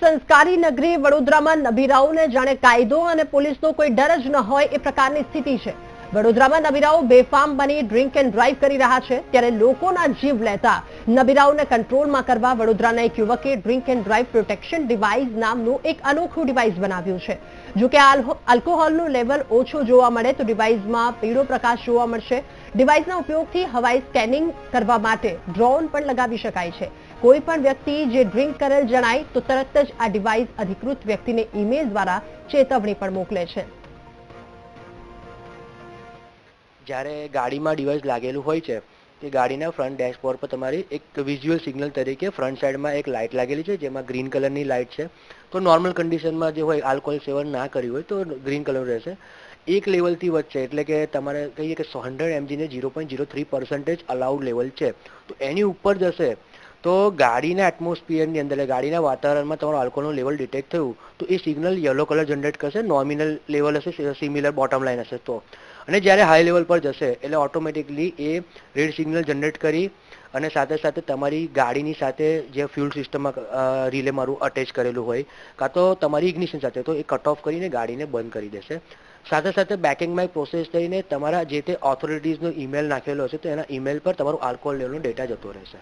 સંસ્કારી નગરી વડોદરામાં નબીરાઓને જાણે કાયદો અને પોલીસનો કોઈ ડર જ ન હોય એ પ્રકારની સ્થિતિ છે. વડોદરામાં નબીરાઓ બેફામ બની ડ્રિંક એન્ડ ડ્રાઈવ કરી રહ્યા છે ત્યારે લોકોના જીવ લેતા નબીરાઓને કંટ્રોલમાં કરવા વડોદરાના એક યુવકે drink and drive protection device નામનું એક અનોખું ડિવાઇસ બનાવ્યું છે. જો કે આલ્હો- આલ્કોહોલનું લેવલ ઓછું જોવા મળે તો ડિવાઇસમાં પીળો પ્રકાશ જોવા મળશે. ડિવાઇસના ઉપયોગથી હવાઈ સ્કેનિંગ કરવા માટે ડ્રોન પણ લગાવી શકાય છે. કોઈ પણ વ્યક્તિ જે ડ્રિંક કરેલ જણાય તો તરત જ આ ડિવાઇસ અધિકૃત વ્યક્તિને ઈમેલ દ્વારા ચેતવણી પણ મોકલે છે. જ્યારે ગાડીમાં ડિવાઇસ લાગેલું હોય છે કે ગાડીના ફ્રન્ટ ડેશબોર્ડ પર તમારી એક વિઝ્યુઅલ સિગ્નલ તરીકે ફ્રન્ટ સાઈડમાં એક લાઇટ લાગેલી છે, જેમાં ગ્રીન કલરની લાઇટ છે. તો નોર્મલ કન્ડિશનમાં જે હોય આલ્કોહોલ સેવન ના કર્યું હોય, તો ગ્રીન કલર રહેશે. એક લેવલથી વચ્ચે એટલે કે તમારે કહીએ કે hundred એમજીને zero point zero three percentage allowed level છે. તો એની ઉપર જશે, તો ગાડીના એટમોસ્ફિયરની અંદર ગાડીના વાતાવરણમાં તમારું આલ્કોહોલનું લેવલ ડિટેક્ટ થયું, તો એ સિગ્નલ યલો કલર જનરેટ કરશે નોમિનલ લેવલ હશે સિમિલર બોટમ લાઇન હશે. તો અને જ્યારે હાઈ લેવલ પર જશે, એટલે ઓટોમેટિકલી એ રેડ સિગ્નલ જનરેટ કરી અને સાથે સાથે તમારી ગાડીની સાથે જે ફ્યુલ સિસ્ટમમાં રિલે મારું અટેચ કરેલું હોય, કાં તો તમારી ઇગ્નિશન સાથે, તો એ કટ ઓફ કરીને ગાડીને બંધ કરી દેશે. સાથે સાથે બેકિંગમાં પ્રોસેસ થઈને તમારા જે તે ઓથોરિટીઝનો ઈમેલ નાખેલો હશે, તો એના ઈમેલ પર તમારું આલ્કોહોલ લેવલનો ડેટા જતો રહેશે.